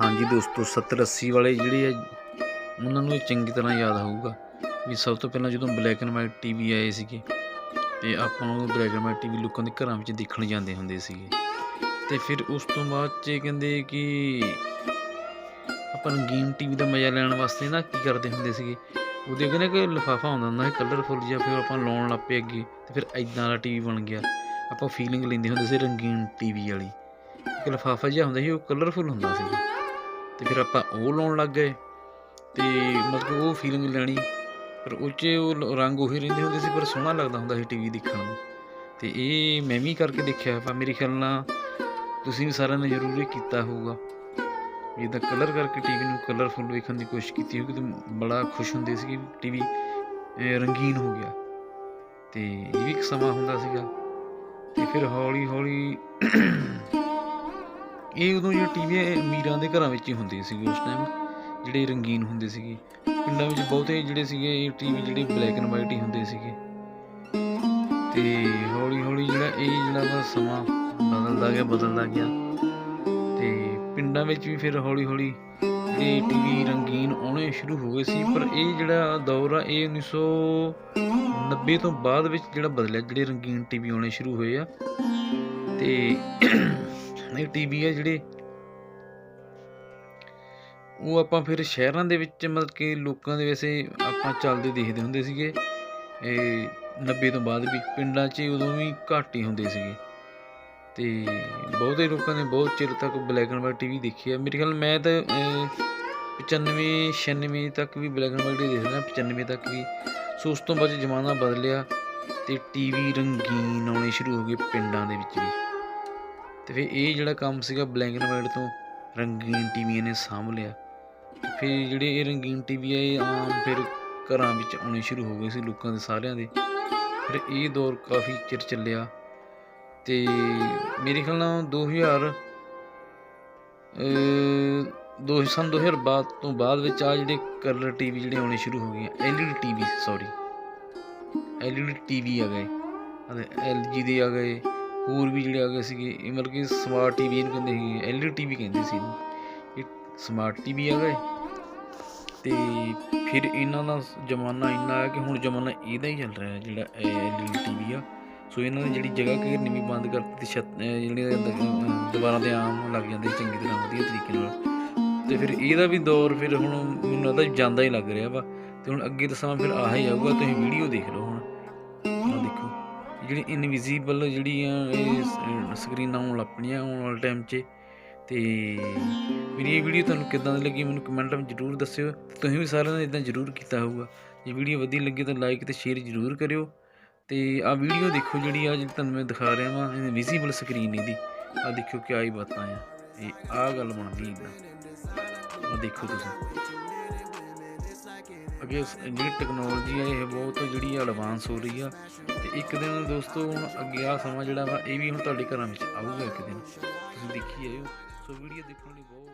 ਹਾਂਜੀ ਦੋਸਤੋ 70 80 ਵਾਲੇ ਜਿਹੜੇ ਆ, ਉਹਨਾਂ ਨੂੰ ਚੰਗੀ ਤਰ੍ਹਾਂ ਯਾਦ ਹੋਊਗਾ ਵੀ ਸਭ ਤੋਂ ਪਹਿਲਾਂ ਜਦੋਂ ਬਲੈਕ ਐਂਡ ਵਾਈਟ ਟੀਵੀ ਆਏ ਸੀਗੇ ਤੇ ਆਪਾਂ ਨੂੰ ਬਲੈਕ ਐਂਡ ਵਾਈਟ ਟੀਵੀ ਲੋਕਾਂ ਦੇ ਘਰਾਂ ਵਿੱਚ ਦੇਖਣ ਜਾਂਦੇ ਹੁੰਦੇ ਸੀਗੇ। ਤੇ ਫਿਰ ਉਸ ਤੋਂ ਬਾਅਦ 'ਚ ਕਹਿੰਦੇ ਕਿ ਆਪਾਂ ਰੰਗੀਨ ਟੀਵੀ ਦਾ ਮਜ਼ਾ ਲੈਣ ਵਾਸਤੇ ਨਾ ਕੀ ਕਰਦੇ ਹੁੰਦੇ ਸੀਗੇ? ਉਹਦੇ ਕਹਿੰਦੇ ਕਿ ਲਿਫਾਫਾ ਹੁੰਦਾ ਹੁੰਦਾ ਸੀ ਕਲਰਫੁੱਲ ਜਿਹਾ, ਫਿਰ ਆਪਾਂ ਲਾਉਣ ਲੱਗ ਪਏ ਅੱਗੇ ਤੇ ਫਿਰ ਐਦਾਂ ਦਾ ਟੀਵੀ ਬਣ ਗਿਆ। ਆਪਾਂ ਫੀਲਿੰਗ ਲੈਂਦੇ ਹੁੰਦੇ ਸੀ ਰੰਗੀਨ ਟੀਵੀ ਵਾਲੀ। ਇੱਕ ਲਿਫਾਫਾ ਜਿਹਾ ਹੁੰਦਾ ਸੀ, ਉਹ ਕਲਰਫੁੱਲ ਹੁੰਦਾ ਸੀ ਤੇ ਫਿਰ ਆਪਾਂ ਉਹ ਲਾਉਣ ਲੱਗ ਗਏ ਤੇ ਮਤਲਬ ਉਹ ਫੀਲਿੰਗ ਲੈਣੀ, ਪਰ ਉਹ 'ਚ ਉਹ ਰੰਗ ਉਹੀ ਰਹਿੰਦੇ ਹੁੰਦੇ ਸੀ, ਪਰ ਸੋਹਣਾ ਲੱਗਦਾ ਹੁੰਦਾ ਸੀ ਟੀਵੀ ਦੇਖਣ ਨੂੰ। ਤੇ ਇਹ ਮੈਂ ਵੀ ਕਰਕੇ ਦੇਖਿਆ, ਪਰ ਮੇਰੇ ਖਿਆਲ ਨਾਲ ਤੁਸੀਂ ਵੀ ਸਾਰਿਆਂ ਨੇ ਜ਼ਰੂਰ ਇਹ ਕੀਤਾ ਹੋਊਗਾ। ਵੀ ਇਹਦਾ ਕਲਰ ਕਰਕੇ ਟੀਵੀ ਨੂੰ ਕਲਰਫੁੱਲ ਵੇਖਣ ਦੀ ਕੋਸ਼ਿਸ਼ ਕੀਤੀ ਹੋਊਗੀ ਤੇ ਬੜਾ ਖੁਸ਼ ਹੁੰਦੇ ਸੀ ਕਿ ਟੀਵੀ ਰੰਗੀਨ ਹੋ ਗਿਆ। ਤੇ ਇਹ ਵੀ ਇੱਕ ਸਮਾਂ ਹੁੰਦਾ ਸੀਗਾ। ਤੇ ਫਿਰ ਹੌਲੀ ਹੌਲੀ ਇਹ ਉਦੋਂ ਜਿਹੜੇ ਟੀਵੀ ਅਮੀਰਾਂ ਦੇ ਘਰਾਂ ਵਿੱਚ ਹੀ ਹੁੰਦੇ ਸੀਗੇ ਉਸ ਟਾਈਮ ਜਿਹੜੇ ਰੰਗੀਨ ਹੁੰਦੇ ਸੀਗੇ। ਪਿੰਡਾਂ ਵਿੱਚ ਬਹੁਤੇ ਜਿਹੜੇ ਸੀਗੇ ਇਹ ਟੀਵੀ ਜਿਹੜੇ ਬਲੈਕ ਐਂਡ ਵਾਈਟ ਹੀ ਹੁੰਦੇ ਸੀਗੇ। ਤੇ ਹੌਲੀ ਹੌਲੀ ਜਿਹੜਾ ਇਹ ਜਿਹੜਾ ਵਾ ਸਮਾਂ ਬਦਲਦਾ ਗਿਆ ਬਦਲਦਾ ਗਿਆ। ਤੇ ਪਿੰਡਾਂ ਵਿੱਚ ਵੀ ਫਿਰ ਹੌਲੀ ਹੌਲੀ ਇਹ ਟੀਵੀ ਰੰਗੀਨ ਆਉਣੇ ਸ਼ੁਰੂ ਹੋ ਗਏ ਸੀ। ਪਰ ਇਹ ਜਿਹੜਾ ਦੌਰ ਆ ਇਹ 1990 ਤੋਂ ਬਾਅਦ ਵਿੱਚ ਜਿਹੜਾ ਬਦਲਿਆ ਜਿਹੜੇ ਰੰਗੀਨ ਟੀਵੀ ਆਉਣੇ ਸ਼ੁਰੂ ਹੋਏ ਆ। ਤੇ ਇਹ ਟੀਵੀ ਆ ਜਿਹੜੇ। ਉਹ ਆਪਾਂ ਫਿਰ ਸ਼ਹਿਰਾਂ ਦੇ ਵਿੱਚ ਮਤਲਬ ਕਿ ਲੋਕਾਂ ਦੇ ਵੈਸੇ ਆਪਾਂ ਚੱਲਦੇ ਦੇਖਦੇ ਹੁੰਦੇ ਸੀਗੇ। ਇਹ 90 ਤੋਂ ਬਾਅਦ ਵੀ ਪਿੰਡਾਂ 'ਚ ਉਦੋਂ ਵੀ ਘੱਟ ਹੀ ਹੁੰਦੇ ਸੀਗੇ। ਤੇ ਬਹੁਤੇ ਲੋਕਾਂ ਨੇ ਬਹੁਤ ਚਿਰ ਤੱਕ ਬਲੈਕ ਐਂਡ ਵਾਈਟ ਟੀਵੀ ਦੇਖੀ ਆ। ਮੇਰੇ ਖਿਆਲ ਮੈਂ ਤਾਂ ਅਹ, 95 96 ਤੱਕ ਵੀ ਬਲੈਕ ਐਂਡ ਵਾਈਟ ਹੀ ਦੇਖਦਾ 95 ਤੱਕ ਵੀ। ਸੋ ਉਸ ਤੋਂ ਬਾਅਦ ਜ਼ਮਾਨਾ ਬਦਲਿਆ ਤੇ ਟੀਵੀ ਰੰਗੀਨ ਆਉਣੇ ਸ਼ੁਰੂ ਹੋ ਗਏ ਪਿੰਡਾਂ ਦੇ ਵਿੱਚ ਵੀ। ਤੇ ਫਿਰ ਇਹ ਜਿਹੜਾ ਕੰਮ ਸੀਗਾ ਬਲੈਕ ਐਂਡ ਵਾਈਟ ਤੋਂ, ਰੰਗੀਨ ਟੀਵੀਆਂ ਨੇ ਸਾਂਭ ਲਿਆ। ਫਿਰ ਜਿਹੜੇ ਇਹ ਰੰਗੀਨ ਟੀਵੀ ਆ, ਇਹ ਆਮ ਫਿਰ ਘਰਾਂ ਵਿੱਚ ਆਉਣੇ ਸ਼ੁਰੂ ਹੋ ਗਏ ਸੀ ਲੋਕਾਂ ਦੇ ਸਾਰਿਆਂ ਦੇ। ਫਿਰ ਇਹ ਦੌਰ ਕਾਫੀ ਚਿਰ ਚੱਲਿਆ। ਤੇ ਮੇਰੇ ਖਿਆਲ ਨਾਲ 2000 ਅ ਦੋ ਸਨ 2000 ਬਾਅਦ ਤੋਂ ਬਾਅਦ ਵਿੱਚ ਆ ਜਿਹੜੇ ਕਲਰ ਟੀਵੀ ਜਿਹੜੇ ਆਉਣੇ ਸ਼ੁਰੂ ਹੋ ਗਏ LED TV sorry LED TV ਆ ਗਏ। ਅਤੇ ਐਲਜੀ ਦੇ ਆ ਗਏ। ਹੋਰ ਵੀ ਜਿਹੜੇ ਆ ਗਏ ਸੀਗੇ, ਇਹ ਮਤਲਬ ਕਿ ਸਮਾਰਟ ਟੀਵੀ ਇਹਨੂੰ ਕਹਿੰਦੇ ਸੀ ਐਲਈਡੀ ਟੀਵੀ ਕਹਿੰਦੇ ਸੀ ਇਹ ਸਮਾਰਟ ਟੀਵੀ ਆ ਗਏ। ਤੇ ਫਿਰ ਇਹਨਾਂ ਦਾ ਜ਼ਮਾਨਾ ਇੰਨਾ ਆ ਕਿ ਹੁਣ ਜ਼ਮਾਨਾ ਇਹਦਾ ਹੀ ਚੱਲ ਰਿਹਾ ਹੈ, ਜਿਹੜਾ ਐਲਈਡੀ ਟੀਵੀ ਆ। ਸੋ ਇਹਨਾਂ ਨੇ ਜਿਹੜੀ ਜਗ੍ਹਾ ਘੇਰਨੀ ਵੀ ਬੰਦ ਕਰਤੀ ਤੇ ਛੱਤ, ਅਹ ਜਿਹੜੇ ਦ- ਦੁਬਾਰਾ ਤੇ ਆਮ ਲੱਗ ਜਾਂਦੇ ਚੰਗੀ ਤਰ੍ਹਾਂ, ਵਧੀਆ ਤਰੀਕੇ ਨਾਲ। ਤੇ ਫਿਰ ਇਹਦਾ ਵੀ ਦੌਰ ਫਿਰ ਹੁਣ ਮੈਨੂੰ ਲੱਗਦਾ ਜਾਂਦਾ ਹੀ ਲੱਗ ਰਿਹਾ ਵਾ। ਤੇ ਹੁਣ ਅੱਗੇ ਤਾਂ ਸਮਾਂ ਫਿਰ ਆਹ ਹੀ ਆਊਗਾ, ਤੁਸੀਂ ਵੀਡੀਓ ਦੇਖ ਲਓ। ਜਿਹੜੀ ਇਨਵਿਜ਼ੀਬਲ ਜਿਹੜੀਆਂ ਇਹ ਸਕਰੀਨਾਂ ਆਉਣ ਲੱਪਣੀਆਂ ਆਉਣ ਵਾਲੇ ਟਾਈਮ 'ਚ। ਤੇ ਮੇਰੀ ਇਹ ਵੀਡੀਓ ਤੁਹਾਨੂੰ ਕਿੱਦਾਂ ਦੀ ਲੱਗੀ ਮੈਨੂੰ ਕਮੈਂਟ ਵਿੱਚ ਜ਼ਰੂਰ ਦੱਸਿਓ ਤੁਸੀਂ ਵੀ ਸਾਰਿਆਂ ਨੇ ਇਦਾਂ ਜ਼ਰੂਰ ਕੀਤਾ ਹੋਊਗਾ। ਜੇ ਵੀਡੀਓ ਵਧੀਆ ਲੱਗੀ ਤਾਂ ਲਾਈਕ ਤੇ ਸ਼ੇਅਰ ਜ਼ਰੂਰ ਕਰਿਓ। ਤੇ ਆ ਵੀਡੀਓ ਦੇਖੋ ਜਿਹੜੀ ਆ ਜਿਹੜੀ ਤੁਹਾਨੂੰ ਮੈਂ ਦਿਖਾ ਰਿਹਾ ਵਾਂ, ਇਹ ਵਿਜ਼ੀਬਲ ਸਕਰੀਨ ਇਹਦੀ। ਆ ਦੇਖਿਓ ਕਿਆ ਹੀ ਬਾਤਾਂ ਆ। ਇਹ ਆ ਗੱਲ ਬਣ ਗਈ ਇਦਾਂ ਆ ਦੇਖੋ ਤੁਸੀਂ। ਅੱਗੇ ਜਿਹੜੀ ਟੈਕਨੋਲੋਜੀ ਆ ਇਹ ਬਹੁਤ ਜਿਹੜੀ ਐਡਵਾਂਸ ਹੋ ਰਹੀ ਆ। ਤੇ ਇੱਕ ਦਿਨ ਦੋਸਤੋ ਹੁਣ ਅੱਗੇ ਆ ਸਮਾਂ ਜਿਹੜਾ ਵਾ ਇਹ ਵੀ ਹੁਣ ਤੁਹਾਡੇ ਘਰਾਂ ਵਿੱਚ ਆਊਗਾ ਇੱਕ ਦਿਨ। ਤੁਸੀਂ ਦੇਖੀ ਆਇਓ। ਸੋ ਵੀਡੀਓ ਦੇਖਣ ਲਈ ਬਹੁਤ